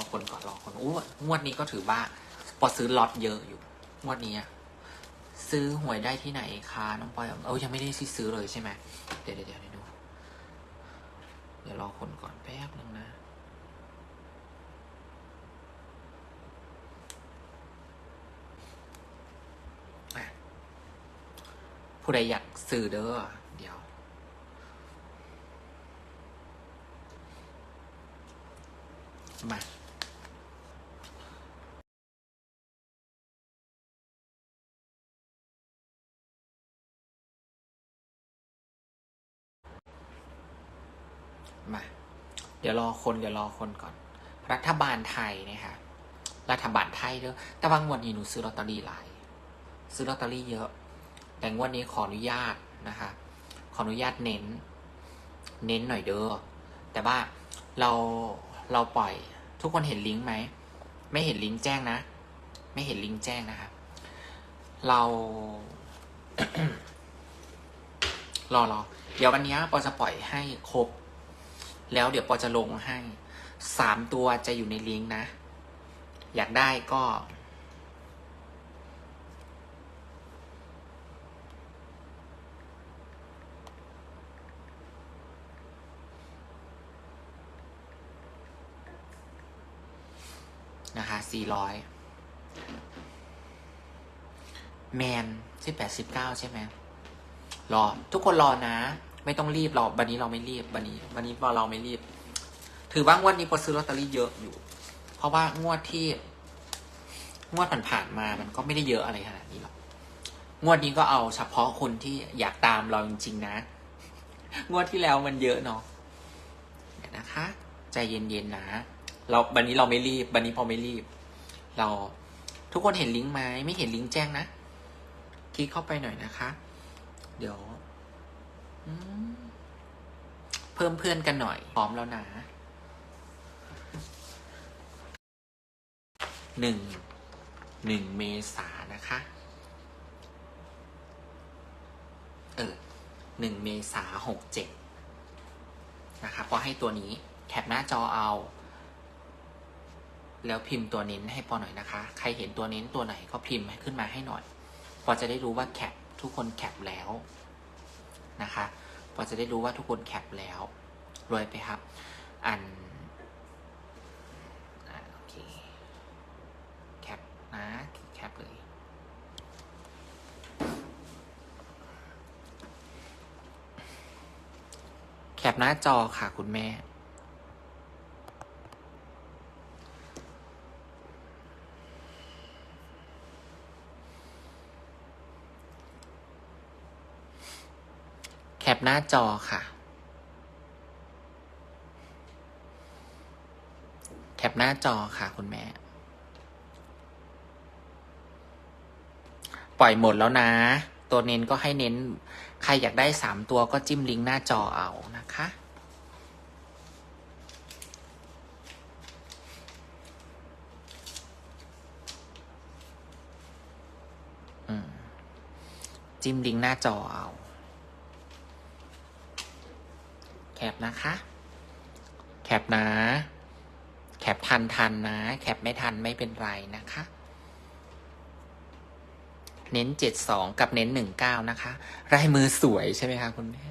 อคนก่อนรอคนอู้งวดนี้ก็ถือว่าพอซื้อล็อตเยอะอยู่งวดนี้ซื้อหวยได้ที่ไหนคะน้องปอยเออยังไม่ได้ซื้อเลยใช่ไหมเดี๋ยวเดี๋ยวเดี๋ยวดูเดี๋ยวรอคนก่อนแป๊บนึงนะผู้ใดอยากซื้อเด้อเดี๋ยวมา เดี๋ยวรอคนเดี๋ยวรอคนก่อน รัฐบาลไทยนะคะรัฐบาลไทยเด้อแต่บางวันนี้หนูซื้อลอตเตอรี่หลาย ซื้อลอตเตอรี่เยอะ แต่งวดนี้ขออนุญาตนะคะ ขออนุญาตเน้น เน้นหน่อยเด้อ แต่ว่าเราเราปล่อย ทุกคนเห็นลิงก์ไหม ไม่เห็นลิงก์แจ้งนะ ไม่เห็นลิงก์แจ้งนะคะ เรารอรอเดี๋ยววันนี้ปอจะปล่อยให้ครบ แล้วเดี๋ยวปอจะลงให้สามตัวจะอยู่ในลิงก์นะ อยากได้ก็ นะคะสี่ร้อยแมนสิบแปดสิบเก้าใช่ไหมรอ ทุกคนรอนะ ไม่ต้องรีบเรอวันนี้เราไม่รีบวันนี้วันนี้เราไม่รีบ ถือว่างวดนี้พอซื้อลอตเตอรี่เยอะอยู่ เพราะว่างวดที่ งวดผ่านๆมามันก็ไม่ได้เยอะอะไรขนาดนี้หรอกงวดนี้ก็เอาเฉพาะคนที่อยากตามเราจริงๆนะ งวดที่แล้วมันเยอะเนาะเดี๋ยวนะคะ ใจเย็นๆนะ เราวันนี้เราไม่รีบวันนี้พอไม่รีบ เราทุกคนเห็นลิงก์ไหมไม่เห็นลิงก์แจ้งนะ คลิกเข้าไปหน่อยนะคะ เดี๋ยว เพิ่มเพื่อนกันหน่อย พร้อมแล้วนะหนึ่งหนึ่งเมษานะคะ เออหนึ่งเมษาหกเจ็ดนะคะพอให้ตัวนี้แคปหน้าจอเอา แล้วพิมพ์ตัวเน้นให้ปอหน่อยนะคะ ใครเห็นตัวเน้นตัวไหนก็พิมพ์ขึ้นมาให้หน่อยปอจะได้รู้ว่าแคปทุกคนแคปแล้ว นะคะพอจะได้รู้ว่าทุกคนแคปแล้ว รวยไปครับ อันอโอเคแคปนะแคปเลย แคปหน้าจอค่ะคุณแม่ แคปหน้าจอค่ะ แคปหน้าจอค่ะ คุณแม่ ปล่อยหมดแล้วนะ ตัวเน้นก็ให้เน้น ใครอยากได้สามตัวก็จิ้มลิงก์หน้าจอเอานะคะจิ้มลิงก์หน้าจอเอา แคปนะคะ แคปนะ แคปทันทันนะ แคปไม่ทันไม่เป็นไรนะคะ เน้นเจ็ดสองกับเน้นหนึ่งเก้านะคะลายมือสวยใช่ไหมคะคุณแม่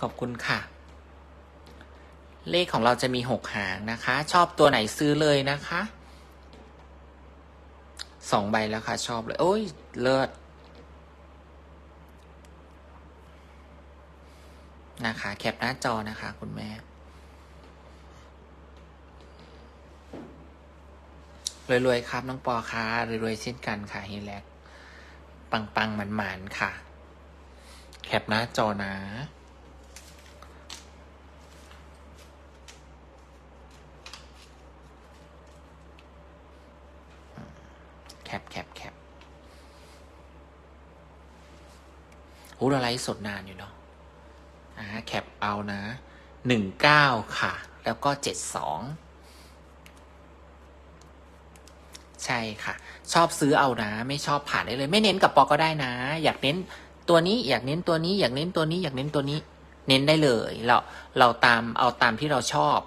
ขอบคุณค่ะ เลขของเราจะมีหกหางนะคะ ชอบตัวไหนซื้อเลยนะคะสองใบแล้วค่ะ ชอบเลย โอ้ย เลิศ นะคะ แคปหน้าจอนะคะ คุณแม่ รวยๆครับ น้องปอค่ะรวยๆเช่นกันค่ะเฮแลกปังๆหมันๆค่ะ แคปหน้าจอนะแคปแคปแคปโอ้เราไลฟ์สดนานอยู่เนาะ เอานะหนึ่งเก้าค่ะ แล้วก็เจ็ดสองใช่ค่ะ ชอบซื้อเอานะ ไม่ชอบผ่านได้เลย ไม่เน้นกับปอก็ได้นะ อยากเน้นตัวนี้อยากเน้นตัวนี้ อยากเน้นตัวนี้ อยากเน้นตัวนี้ เน้นได้เลย เราเราตามเอาตามที่เราชอบ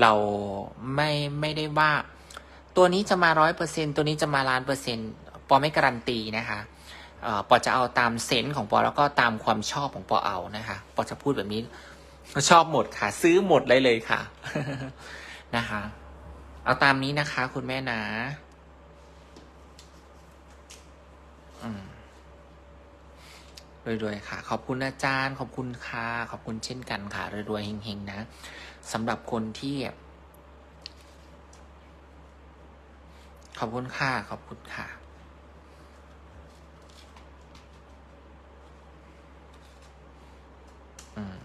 เราไม่ไม่ได้ว่า ตัวนี้จะมาร้อยเปอร์เซ็นตัวนี้จะมาล้านเปอร์เซ็นปอไม่การันตีนะคะปอจะเอาตามเซนส์ของปอแล้วก็ตามความชอบของปอเอานะคะปอจะพูดแบบนี้ ชอบหมดค่ะ ซื้อหมดเลยเลยค่ะ นะคะ เอาตามนี้นะคะ คุณแม่นะรวยๆค่ะ ขอบคุณอาจารย์ ขอบคุณค่ะขอบคุณเช่นกันค่ะรวยๆเฮงๆนะสำหรับคนที่ ขอบคุณค่ะขอบคุณค่ะอืม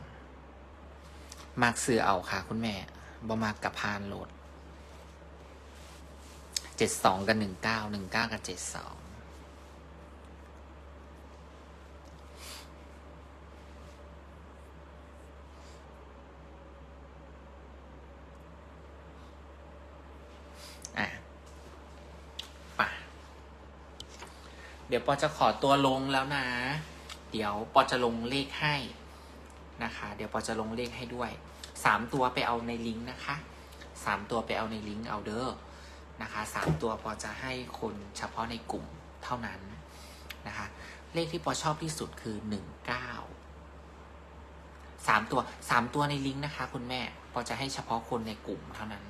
มากซื้อเอาค่ะ คุณแม่บ่มากกับพานโหลดเจ็ดสองกับหนึ่งเก้าหนึ่งเก้ากับเจ็ดสองอะป่ะเดี๋ยวปอจะขอตัวลงแล้วนะ เดี๋ยวปอจะลงเลขให้นะคะ เดี๋ยวปอจะลงเลขให้ด้วย สามตัวไปเอาในลิงก์นะคะสามตัวไปเอาในลิงก์เอาเด้อนะคะสามตัวปอจะให้คนเฉพาะในกลุ่มเท่านั้นนะคะ เลขที่ปอชอบที่สุดคือหนึ่งเก้าสามตัวสามตัวในลิงก์นะคะ คุณแม่ปอจะให้เฉพาะคนในกลุ่มเท่านั้น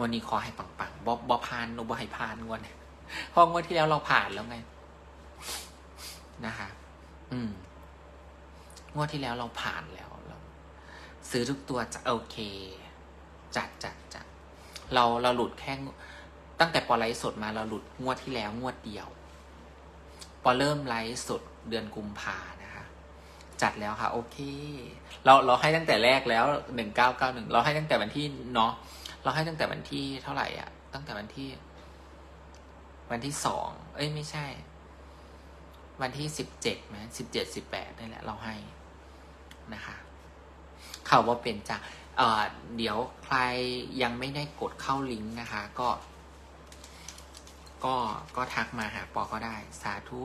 วันนี้ขอให้ปังๆบอบอพานโนบอให้พานงวันนี้เพราะงวดที่แล้วเราผ่านแล้วไงนะคะ อืมงวดที่แล้วเราผ่านแล้ว ซื้อทุกตัวจะโอเค จัดจัดจัดเราเราหลุดแค่งตั้งแต่ปอไลฟ์สดมาเราหลุดงวดที่แล้วงวดเดียวปอเริ่มไลฟ์สดเดือนกุมภานะคะ จัดแล้วค่ะ โอเค เราเราให้ตั้งแต่แรกแล้วหนึ่งเก้าเก้าหนึ่งเราให้ตั้งแต่วันที่เนาะเราให้ตั้งแต่วันที่เท่าไหร่อะตั้งแต่วันที่ วันที่สองเอ้ยไม่ใช่ วันที่สิบเจ็ดไหมสิบเจ็ดสิบแปดนี่แหละ เราให้นะคะ เขาว่าเป็นจ้ะเเดี๋ยวใครยังไม่ได้กดเข้าลิงก์นะคะ ก็ ก็ก็ทักมาหาปอก็ได้ สาธุ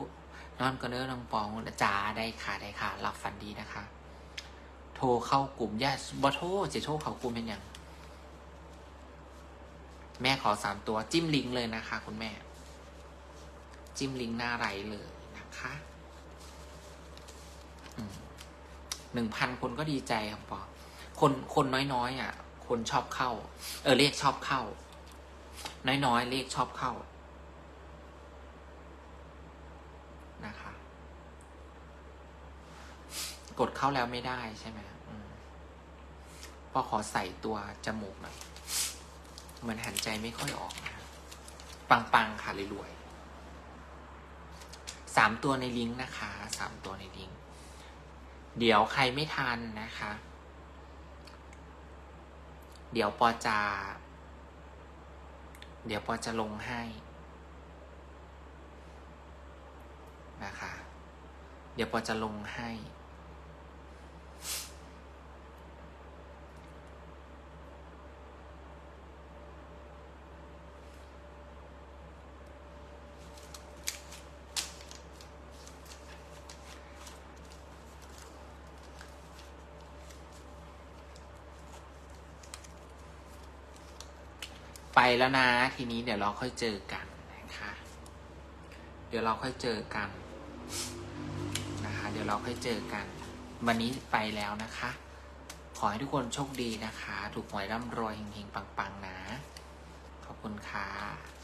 นอนก็เนื้อน้องปองจ๋าได้ค่ะได้ค่ะหลับฝันดีนะคะ โทรเข้ากลุ่มญาติบอโทรจะโทรเข้ากลุ่มเป็นอย่างแม่ขอสามตัวจิ้มลิงก์เลยนะคะ คุณแม่ จิ้มลิงก์หน้าไรเลยนะคะ หนึ่งพันคนก็ดีใจครับปอคนคนน้อยๆอะ คนชอบเข้า เออเลขชอบเข้า น้อยๆเลขชอบเข้านะคะ กดเข้าแล้วไม่ได้ใช่ไหมอืมปอขอใส่ตัวจมูกหน่อยเหมือนหันใจไม่ค่อยออกนะปังๆค่ะรวยๆสามตัวในลิงก์นะคะสามตัวในลิงก์ เดี๋ยวใครไม่ทันนะคะ เดี๋ยวปอจะ เดี๋ยวปอจะลงให้นะคะ เดี๋ยวปอจะลงให้ ไปแล้วนะ ทีนี้เดี๋ยวเราค่อยเจอกันนะคะ เดี๋ยวเราค่อยเจอกันนะคะ เดี๋ยวเราค่อยเจอกัน วันนี้ไปแล้วนะคะ ขอให้ทุกคนโชคดีนะคะ ถูกหวยร่ำรวยเฮงๆปังๆนะ ขอบคุณค่ะ